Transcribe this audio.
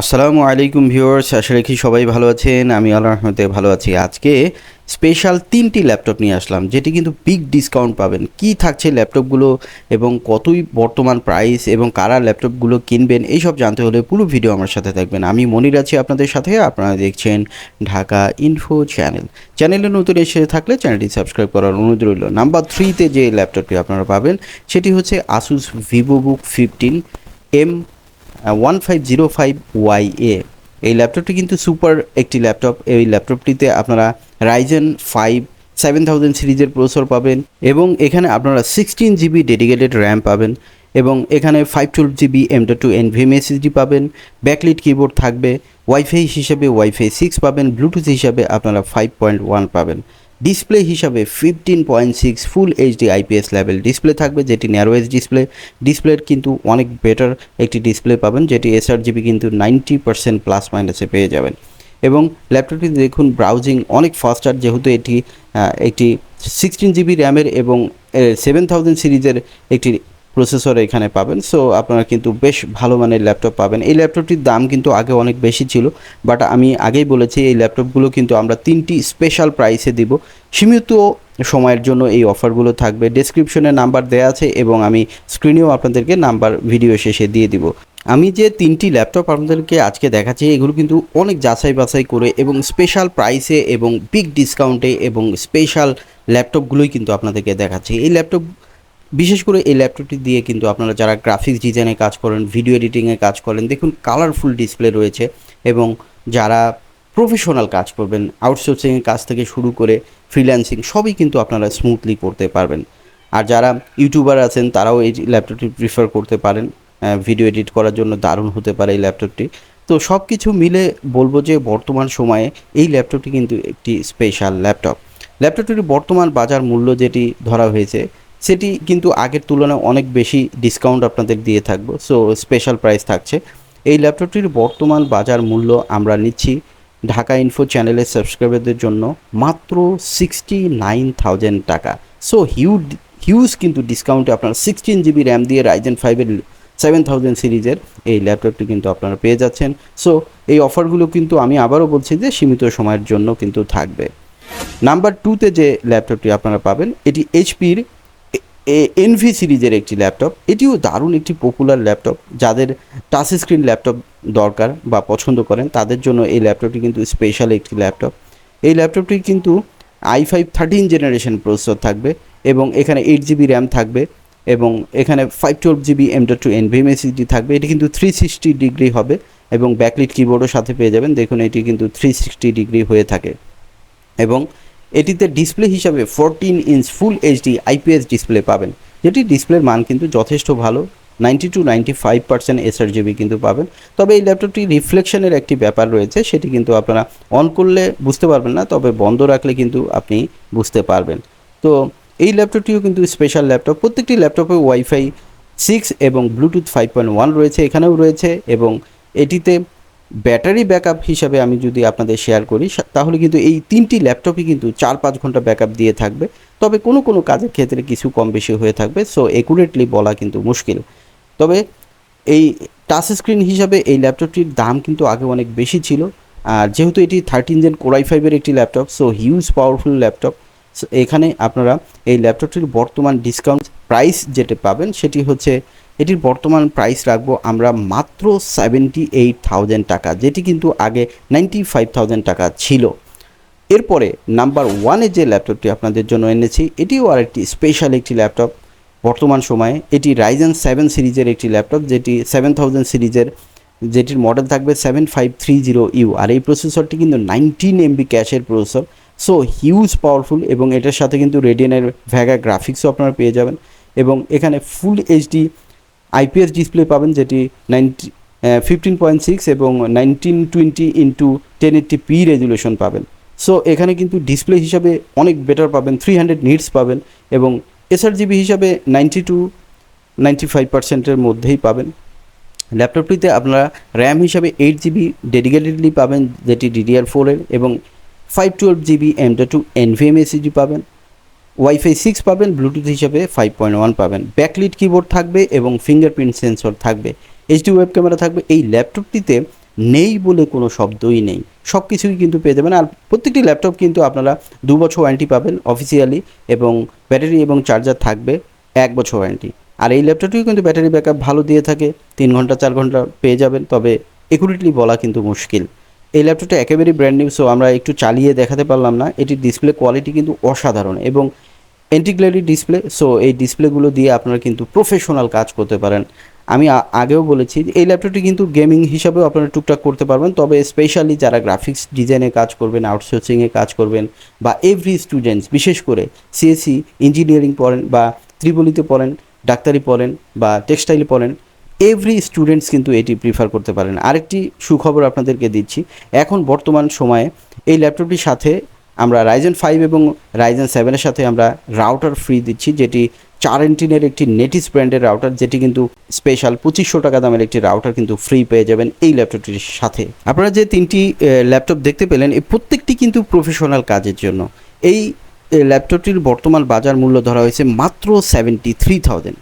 আসসালামু আলাইকুম ভিউয়ার্স, আশা রাখি সবাই ভালো আছেন। আমি আল্লাহ রহমতে ভালো আছি। আজকে স্পেশাল তিনটি ল্যাপটপ নিয়ে আসলাম, যেটি কিন্তু বিগ ডিসকাউন্ট পাবেন। কি থাকছে ল্যাপটপগুলো এবং কতই বর্তমান প্রাইস এবং কারা ল্যাপটপগুলো কিনবেন, এইসব জানতে হলে পুরো ভিডিও আমার সাথে থাকবেন। আমি মনির আছি আপনাদের সাথে, আপনারা দেখছেন ঢাকা ইনফো চ্যানেল চ্যানেলে নতুন এসে থাকলে চ্যানেলটি সাবস্ক্রাইব করার অনুরোধ রইল। নাম্বার থ্রিতে যে ল্যাপটপটি আপনারা পাবেন, সেটি হচ্ছে Asus Vivo book fifteen M one five zero five Y A এই ল্যাপটপটি কিন্তু সুপার একটি ল্যাপটপ এই ল্যাপটপটিতে আপনারা রাইজেন ফাইভ সেভেন থাউজেন্ড সিরিজের প্রসেসর পাবেন এবং এখানে আপনারা সিক্সটিন জিবি ডেডিকেটেড র্যাম পাবেন এবং এখানে five twelve GB M two N NVMe SSD পাবেন ব্যাকলিট কিবোর্ড থাকবে ওয়াইফাই হিসেবে ওয়াইফাই সিক্স পাবেন ব্লুটুথ হিসাবে আপনারা ফাইভ পয়েন্ট ওয়ান পাবেন। ডিসপ্লে হিসাবে fifteen point six full HD IPS level display থাকবে, যেটি ন্যারোয়েজ ডিসপ্লে ডিসপ্লের কিন্তু অনেক বেটার একটি ডিসপ্লে পাবেন, যেটি এসআরজিবি কিন্তু নাইনটি পার্সেন্ট প্লাস মাইনাসে পেয়ে যাবেন। এবং ল্যাপটপটি দেখুন ব্রাউজিং অনেক ফাস্টার যেহেতু এটি একটি সিক্সটিন জিবি র্যামের এবং সেভেন থাউজেন্ড সিরিজের একটি প্রসেসর এখানে পাবেন। সো আপনারা কিন্তু বেশ ভালো মানের ল্যাপটপ পাবেন। এই ল্যাপটপটির দাম কিন্তু আগে অনেক বেশি ছিল বাট আমি আগেই বলেছি, এই ল্যাপটপগুলো কিন্তু আমরা তিনটি স্পেশাল প্রাইসে দিব। সীমিত সময়ের জন্য এই অফারগুলো থাকবে। ডেসক্রিপশনে নাম্বার দেওয়া আছে এবং আমি স্ক্রিনেও আপনাদেরকে নাম্বার ভিডিও শেষে দিয়ে দিব। আমি যে তিনটি ল্যাপটপ আপনাদেরকে আজকে দেখাচ্ছি, এগুলো কিন্তু অনেক যাচাই বাছাই করে এবং স্পেশাল প্রাইসে এবং বিগ ডিসকাউন্টে এবং স্পেশাল ল্যাপটপগুলোই কিন্তু আপনাদেরকে দেখাচ্ছি। এই ল্যাপটপ বিশেষ করে এই ল্যাপটপটি দিয়ে কিন্তু আপনারা যারা গ্রাফিক্স ডিজাইনে কাজ করেন ভিডিও এডিটিংয়ে কাজ করেন, দেখুন কালারফুল ডিসপ্লে রয়েছে এবং যারা প্রফেশনাল কাজ করবেন আউটসোর্সিংয়ের কাজ থেকে শুরু করে ফ্রিল্যান্সিং সবই কিন্তু আপনারা স্মুথলি করতে পারবেন। আর যারা ইউটিউবার আছেন, তারাও এই ল্যাপটপটি প্রিফার করতে পারেন। ভিডিও এডিট করার জন্য দারুণ হতে পারে এই ল্যাপটপটি। তো সব কিছু মিলে বলব যে বর্তমান সময়ে এই ল্যাপটপটি কিন্তু একটি স্পেশাল ল্যাপটপ। ল্যাপটপটির বর্তমান বাজার মূল্য যেটি ধরা হয়েছে সেটি কিন্তু আগের তুলনায় অনেক বেশি ডিসকাউন্ট আপনাদের দিয়ে থাকব। সো স্পেশাল প্রাইস থাকছে। এই ল্যাপটপটির বর্তমান বাজার মূল্য আমরা নিচ্ছি ঢাকা ইনফো চ্যানেলের সাবস্ক্রাইবারদের জন্য মাত্র সিক্সটি নাইন থাউজেন্ড টাকা। সো হিউজ হিউজ কিন্তু ডিসকাউন্টে আপনারা সিক্সটিন জিবি র্যাম দিয়ে রাইজেন ফাইভের সেভেন থাউজেন্ড সিরিজের এই ল্যাপটপটি কিন্তু আপনারা পেয়ে যাচ্ছেন। সো এই অফারগুলো কিন্তু আমি আবারও বলছি যে সীমিত সময়ের জন্য কিন্তু থাকবে। নাম্বার টুতে যে ল্যাপটপটি আপনারা পাবেন, এটি এইচপির এনভি সিরিজের একটি ল্যাপটপ। এটিও দারুণ একটি পপুলার ল্যাপটপ। যাদের টাচ স্ক্রিন ল্যাপটপ দরকার বা পছন্দ করেন, তাদের জন্য এই ল্যাপটপটি কিন্তু স্পেশাল একটি ল্যাপটপ। এই ল্যাপটপটি কিন্তু i five thirteen generation processor থাকবে এবং এখানে এইট জিবি র্যাম থাকবে এবং এখানে five twelve GB M two NVMe SSD থাকবে। এটি কিন্তু থ্রি সিক্সটি ডিগ্রি হবে এবং ব্যাকলিট কিবোর্ডও সাথে পেয়ে যাবেন। দেখুন, এটি কিন্তু থ্রি সিক্সটি ডিগ্রি হয়ে থাকে। এবং এটিতে ডিসপ্লে হিসাবে fourteen inch full HD IPS display পাবেন। যেটি ডিসপ্লের মান কিন্তু যথেষ্ট ভালো ninety two ninety five percent sRGB কিন্তু পাবেন। তবে এই ল্যাপটপটি রিফ্লেকশনের একটি ব্যাপার রয়েছে, সেটি কিন্তু আপনারা অন করলে বুঝতে পারবেন না, তবে বন্ধ রাখলে কিন্তু আপনি বুঝতে পারবেন। তো এই ল্যাপটপটিও কিন্তু স্পেশাল ল্যাপটপ প্রত্যেকটি ল্যাপটপে ওয়াইফাই সিক্স এবং ব্লুটুথ ফাইভ পয়েন্ট ওয়ান রয়েছে, এখানেও রয়েছে এবং এটিতে ব্যাটারি ব্যাকআপ হিসাবে আমি যদি আপনাদের শেয়ার করি তাহলে কিন্তু এই তিনটি ল্যাপটপই কিন্তু চার পাঁচ ঘণ্টা ব্যাকআপ দিয়ে থাকবে। তবে কোনো কোনো কাজের ক্ষেত্রে কিছু কম বেশি হয়ে থাকবে সো একুরেটলি বলা কিন্তু মুশকিল। তবে এই টাচ স্ক্রিন হিসাবে এই ল্যাপটপটির দাম কিন্তু আগে অনেক বেশি ছিল। আর যেহেতু এটি থার্টিন জেন কোরাই ফাইভের একটি laptop so huge powerful laptop এখানে আপনারা এই ল্যাপটপটির বর্তমান ডিসকাউন্ট প্রাইস যেটা পাবেন, সেটি হচ্ছে এটির বর্তমান প্রাইস রাখব আমরা মাত্র সেভেন্টি এইট থাউজেন্ড টাকা, যেটি কিন্তু আগে নাইনটি ফাইভ থাউজেন্ড টাকা ছিল। এরপরে নাম্বার ওয়ানে যে ল্যাপটপটি আপনাদের জন্য এনেছি, এটিও আরেকটি স্পেশাল একটি ল্যাপটপ বর্তমান সময়ে এটি রাইজেন সেভেন সিরিজের একটি ল্যাপটপ যেটি সেভেন থাউজেন্ড সিরিজের, যেটির মডেল থাকবে seven five three zero U আর এই প্রসেসরটি কিন্তু নাইনটিন এমবি ক্যাশের প্রসেসর সো হিউজ পাওয়ারফুল এবং এটার সাথে কিন্তু রেডিয়ানের ভ্যাগা গ্রাফিক্সও আপনারা পেয়ে যাবেন। এবং এখানে ফুল এইচডি আইপিএস ডিসপ্লে পাবেন যেটি নাইনটি ফিফটিন পয়েন্ট সিক্স এবং nineteen twenty into ten eighty p resolution পাবেন। সো এখানে কিন্তু ডিসপ্লে হিসাবে অনেক বেটার পাবেন থ্রি হান্ড্রেড নিটস পাবেন এবং এসআর জিবি হিসাবে নাইনটি টু নাইনটি ফাইভ পার্সেন্টের মধ্যেই পাবেন। ল্যাপটপটিতে আপনারা র্যাম হিসাবে এইট জিবি ডেডিকেটেডলি পাবেন, যেটি ডিডিআর ফোরের এবং five twelve GB M two NVMe SSD পাবেন। ওয়াইফাই সিক্স পাবেন ব্লুটুথ হিসাবে ফাইভ পয়েন্ট ওয়ান পাবেন। ব্যাকলিট কিবোর্ড থাকবে এবং ফিঙ্গারপ্রিন্ট সেন্সর থাকবে। এইচডি ওয়েব ক্যামেরা থাকবে। এই ল্যাপটপটিতে নেই বলে কোনো শব্দই নেই। সব কিছুই কিন্তু পেয়ে যাবেন। আর প্রত্যেকটি ল্যাপটপ কিন্তু আপনারা দু বছর ওয়ারেন্টি পাবেন অফিসিয়ালি এবং ব্যাটারি এবং চার্জার থাকবে এক বছর ওয়ারেন্টি আর এই ল্যাপটপটিও কিন্তু ব্যাটারি ব্যাকআপ ভালো দিয়ে থাকে। তিন ঘণ্টা, চার ঘণ্টা পেয়ে যাবেন। তবে একুরেটলি বলা কিন্তু মুশকিল। এই ল্যাপটপটা একেবারেই ব্র্যান্ড নিউ সো আমরা একটু চালিয়ে দেখাতে পারলাম না। এটির ডিসপ্লে কোয়ালিটি কিন্তু অসাধারণ এবং এন্টিগ্লেরি ডিসপ্লে সো এই ডিসপ্লেগুলো দিয়ে আপনারা কিন্তু প্রফেশনাল কাজ করতে পারেন। আমি আগেও বলেছি এই ল্যাপটপটি কিন্তু গেমিং হিসাবেও আপনারা টুকটাক করতে পারবেন, তবে স্পেশালি যারা গ্রাফিক্স ডিজাইনে কাজ করবেন আউটসোর্সিংয়ে কাজ করবেন বা এভরি স্টুডেন্টস বিশেষ করে সিএসসি ইঞ্জিনিয়ারিং পড়েন বা ত্রিপলিতে পড়েন, ডাক্তারি পড়েন বা টেক্সটাইল পড়েন এভরি স্টুডেন্টস কিন্তু এটি প্রিফার করতে পারেন। আরেকটি সুখবর আপনাদেরকে দিচ্ছি। এখন বর্তমান সময়ে এই ল্যাপটপটির সাথে আমরা রাইজেন ফাইভ এবং রাইজেন সেভেনের সাথে আমরা রাউটার ফ্রি দিচ্ছি, যেটি চার এন্টিনের একটি নেটিস ব্র্যান্ডের রাউটার যেটি কিন্তু স্পেশাল পঁচিশশো টাকা দামের একটি রাউটার কিন্তু ফ্রি পেয়ে যাবেন এই ল্যাপটপটির সাথে। আপনারা যে তিনটি ল্যাপটপ দেখতে পেলেন এই প্রত্যেকটি কিন্তু প্রফেশনাল কাজের জন্য। এই ল্যাপটপটির বর্তমান বাজার মূল্য ধরা হয়েছে মাত্র সেভেন্টি থ্রি থাউজেন্ড